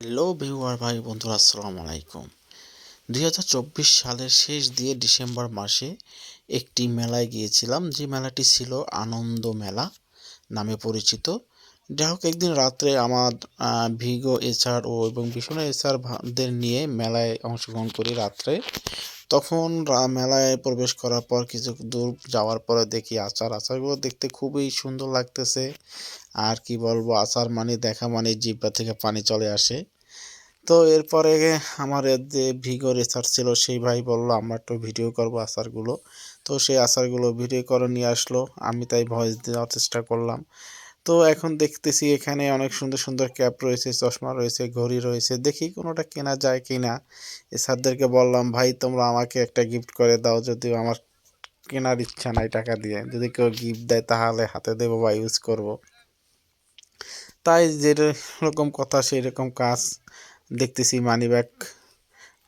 Hello viewer ভাই বন্ধুরা, আসসালামু আলাইকুম। দুই হাজার চব্বিশ সালের শেষ দিয়ে ডিসেম্বর মাসে একটি মেলায় গিয়েছিলাম। যে মেলাটি ছিল আনন্দ মেলা নামে পরিচিত। যাই হোক, একদিন রাত্রে আমার ভিগো এসআর ও এবং ভীষণ এসআর নিয়ে মেলায় অংশগ্রহণ করি রাত্রে। তখন মেলায় প্রবেশ করার পর কিছু দূর যাওয়ার পরে দেখি আচার, আচারগুলো দেখতে খুবই সুন্দর লাগতেছে। আর কি বলব, আচার মানে দেখা মানে জিহ্বা থেকে পানি চলে আসে। তো এরপরে আমার যে ভিগো রিসার্চ ছিল, সেই ভাই বলল, আমরা একটু ভিডিও করব আচারগুলো। তো সেই আচারগুলো ভিডিও করে নিয়ে আসলো। আমি তাই ভয়েস দেওয়ার চেষ্টা করলাম। তো এখন দেখতেছি এখানে অনেক সুন্দর সুন্দর ক্যাপ রয়েছে, চশমা রয়েছে, ঘড়ি রয়েছে। দেখি কোনোটা কেনা যায় কি না এ স্যারদেরকে বললাম, ভাই, তোমরা আমাকে একটা গিফট করে দাও, যদিও আমার কেনার ইচ্ছা নাই টাকা দিয়ে। যদি কেউ গিফট দেয়, তাহলে হাতে দেবো বা ইউজ করব। তাই যেরকম কথা সেই রকম কাজ। দেখতেছি মানি ব্যাগ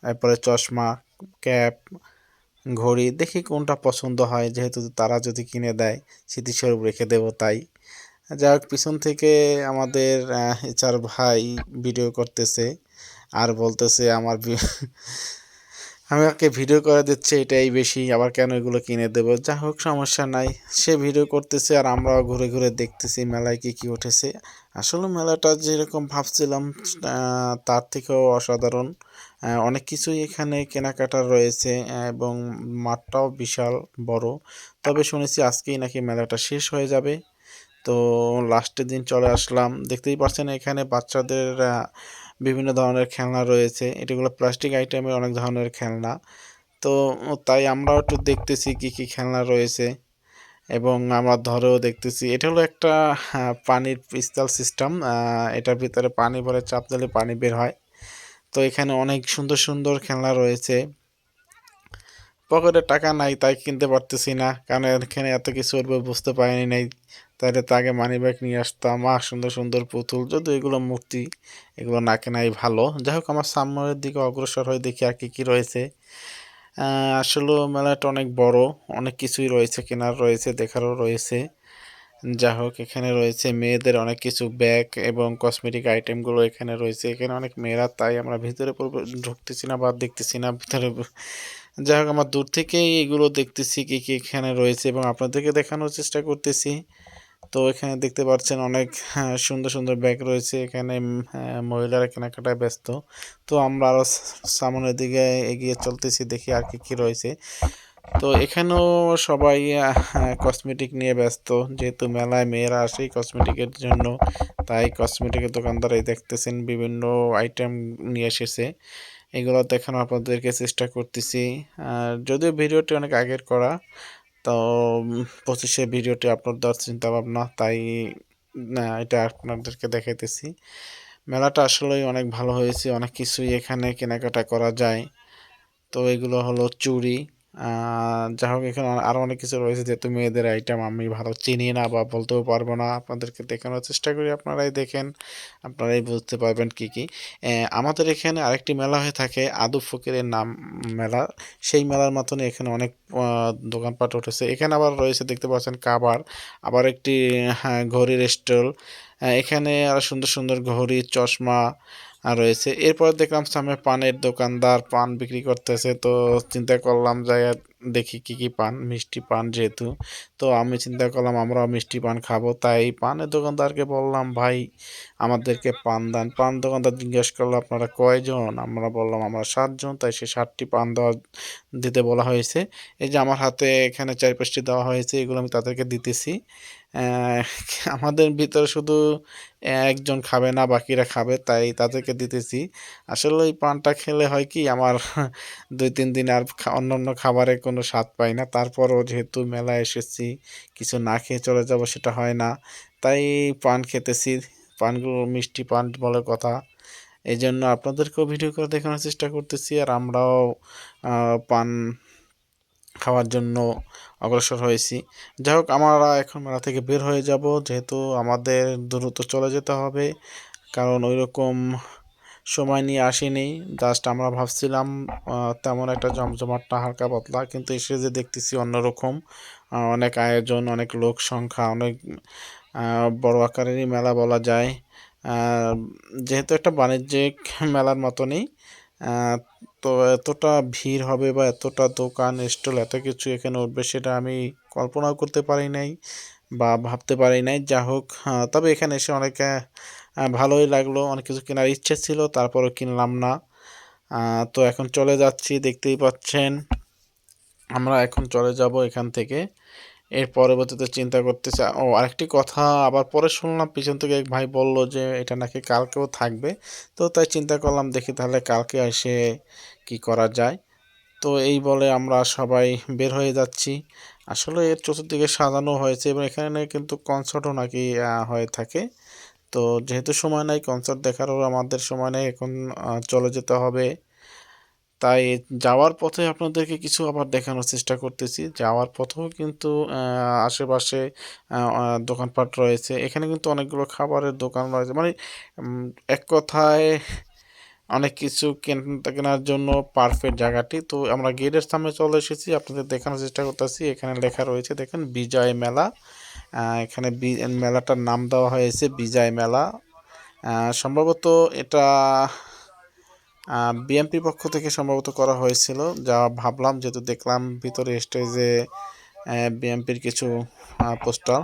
তারপরে চশমা, ক্যাপ, ঘড়ি। দেখি কোনটা পছন্দ হয়। যেহেতু তারা যদি কিনে দেয়, স্মৃতিস্বরূপ রেখে দেবো তাই। যাই হোক, পিছন থেকে আমাদের এচার ভাই ভিডিও করতেছে আর বলতেছে আমার ভি- আমাকে ভিডিও করে দিচ্ছে, এটাই বেশি, আবার কেন এগুলো কিনে দেবো? যা হোক, সমস্যা নাই। সে ভিডিও করতেছে আর আমরাও ঘুরে ঘুরে দেখতেছি মেলায় কি কি উঠেছে। আসলে মেলাটা যেরকম ভাবছিলাম তার থেকেও অসাধারণ। অনেক কিছুই এখানে কেনাকাটার রয়েছে, এবং মাঠটাও বিশাল বড়। তবে শুনেছি আজকেই নাকি মেলাটা শেষ হয়ে যাবে। তো লাস্টের দিন চলে আসলাম। দেখতেই পাচ্ছেন এখানে বাচ্চাদের বিভিন্ন ধরনের খেলনা রয়েছে। এটাগুলো প্লাস্টিক আইটেমের অনেক ধরনের খেলনা। তো তাই আমরাও একটু দেখতেছি কি কি খেলনা রয়েছে এবং আমরা ধরেও দেখতেছি। এটা হলো একটা আহ, পানির পিস্তল সিস্টেম এটার ভিতরে পানি ভরে চাপ দিলে পানি বের হয়। তো এখানে অনেক সুন্দর সুন্দর খেলনা রয়েছে। পকেটে টাকা নাই, তাই কিনতে পারতেছি না। কারণ এখানে এত কিছু উঠবে বুঝতে পারিনি নাই। তাহলে তো আগে মানি ব্যাগ নিয়ে আসতাম। আর সুন্দর সুন্দর পুতুল। যদি এগুলো মূর্তি, এগুলো না কেনাই ভালো। যাই হোক, আমার সামনের দিকে অগ্রসর হয়ে দেখি আর কি, কী রয়েছে। আসলে মেলাটা অনেক বড়। অনেক কিছুই রয়েছে, কেনার রয়েছে, দেখারও রয়েছে। যা হোক, এখানে রয়েছে মেয়েদের অনেক কিছু ব্যাগ এবং কসমেটিক আইটেমগুলো এখানে রয়েছে। এখানে অনেক মেয়েরা, তাই আমরা ভিতরে ঢুকতেছি না বা দেখতেছি না। ভিতরে যাই হোক আমার দূর থেকেই এগুলো দেখতেছি কি কি এখানে রয়েছে এবং আপনাদেরকে দেখানোর চেষ্টা করতেছি। তো এখানে দেখতে পাচ্ছেন অনেক হ্যাঁ, সুন্দর সুন্দর ব্যাগ রয়েছে। এখানে হ্যাঁ, মহিলারা কেনাকাটায় ব্যস্ত। তো আমরা আরও সামনের দিকে এগিয়ে চলতেছি দেখি আর কি কী রয়েছে। তো এখানেও সবাই কসমেটিক নিয়ে ব্যস্ত। যেহেতু মেলায় মেয়েরা আসে কসমেটিকের জন্য তাই কসমেটিকের দোকানদারাই দেখতেছেন বিভিন্ন আইটেম নিয়ে এসেছে। এগুলো দেখানো আপনাদেরকে চেষ্টা করতেছি। আর যদিও ভিডিওটি অনেক আগের করা, তো পঁচিশে ভিডিওটি আপলোড দেওয়ার চিন্তা ভাবনা তাই এটা আপনাদেরকে দেখাইতেছি। মেলাটা আসলেই অনেক ভালো হয়েছে, অনেক কিছুই এখানে কেনাকাটা করা যায়। তো এগুলো হলো চুড়ি যাই হোক এখানে আরও অনেক কিছু রয়েছে যেহেতু মেয়েদের আইটেম আমি ভালো চিনি না বা বলতেও পারব না। আপনাদেরকে দেখানোর চেষ্টা করি আপনারাই দেখেন আপনারাই বুঝতে পারবেন কি কি। আমাদের এখানে আরেকটি মেলা হয়ে থাকে আদু ফকিরের নাম মেলা। সেই মেলার মতনই এখানে অনেক দোকানপাট উঠেছে। এখানে আবার রয়েছে দেখতে পাচ্ছেন কাবার। আবার একটি হ্যাঁ, ঘড়ির স্টল এখানে আরও সুন্দর সুন্দর ঘড়ি চশমা রয়েছে। এরপর দেখলাম সামনে পানের দোকানদার পান বিক্রি করতেছে। তো চিন্তা করলাম যাই দেখি কি কি পান, মিষ্টি পান যেহেতু। তো আমি চিন্তা করলাম আমরাও মিষ্টি পান খাব। তাই পানের দোকানদারকে বললাম, ভাই, আমাদেরকে পান দান। পান দোকানদার জিজ্ঞেস করল, আপনারা কয়জন? আমরা বললাম, আমরা সাতজন। তাই সে ষাটটি পান দেওয়া, দিতে বলা হয়েছে। এই যে আমার হাতে এখানে চার পাঁচটি দেওয়া হয়েছে, এগুলো আমি তাদেরকে দিতেছি। আমাদের ভিতরে শুধু একজন খাবে না, বাকিরা খাবে, তাই তাদেরকে দিতেছি। আসলে ওই পানটা খেলে হয় কি, আমার দুই, তিন দিন আর অন্য অন্য খাবারে কোনো স্বাদ পাই না। তারপরও যেহেতু মেলায় এসেছি, কিছু না খেয়ে চলে যাব সেটা হয় না। তাই পান খেতেছি, পানগুলো মিষ্টি পান বলে কথা। এই জন্য আপনাদেরকেও ভিডিও করে দেখানোর চেষ্টা করতেছি, আর আমরাও পান খাওয়ার জন্য অগ্রসর হয়েছি। যাই হোক আমরা এখন মেলা থেকে বের হয়ে যাব, যেহেতু আমাদের দ্রুত চলে যেতে হবে। কারণ ওই রকম সময় নিয়ে আসিনি। জাস্ট আমরা ভাবছিলাম তেমন একটা জমজমাটটা হালকা পাতলা, কিন্তু এসে যে দেখতেছি অন্যরকম। অনেক আয়োজন, অনেক লোক সংখ্যা, অনেক বড় আকারেরই মেলা বলা যায়। যেহেতু একটা বাণিজ্যিক মেলার মতনই তো এতটা ভিড় হবে বা এতটা দোকান, স্টল, এত কিছু এখানে উঠবে সেটা আমি কল্পনাও করতে পারি নাই বা ভাবতে পারি নাই। যা হোক তবে এখানে এসে অনেক ভালোই লাগল, অনেক কিছু কেনার ইচ্ছে ছিল, তারপরও কিনলাম না। তো এখন চলে যাচ্ছি, দেখতেই পাচ্ছেন। আমরা এখন চলে যাব এখান থেকে। এর পরবর্তীতে চিন্তা করতেছে, ও আরেকটি কথা আবার পরে শুনলাম, পিছন থেকে এক ভাই বলল যে এটা নাকি কালকেও থাকবে। তো তাই চিন্তা করলাম, দেখি তাহলে কালকে এসে কি করা যায়। তো এই বলে আমরা সবাই বের হয়ে যাচ্ছি। আসলে এর চতুর্দিকে সাজানো হয়েছে এবং এখানে কিন্তু কনসার্টও নাকি হয়ে থাকে। তো যেহেতু সময় নাই, কনসার্ট দেখারও আমাদের সময় নেই, এখন চলে যেতে হবে। তাই যাওয়ার পথে আপনাদেরকে কিছু আবার দেখানোর চেষ্টা করতেছি। যাওয়ার পথেও কিন্তু আশেপাশে দোকানপাট রয়েছে। এখানে কিন্তু অনেকগুলো খাবারের দোকান রয়েছে। মানে এক কথায় অনেক কিছু কেন- কেনার জন্য পারফেক্ট জায়গাটি। তো আমরা গেটের সামনে চলে এসেছি। আপনাদের দেখানোর চেষ্টা করতেছি। এখানে লেখা রয়েছে, দেখেন, বিজয় মেলা। এখানে মেলাটার নাম দেওয়া হয়েছে বিজয় মেলা। সম্ভবত এটা বিএনপির পক্ষ থেকে সম্ভবত করা হয়েছিল। যা ভাবলাম, যেহেতু দেখলাম ভিতরে স্টেজে বিএনপির কিছু পোস্টার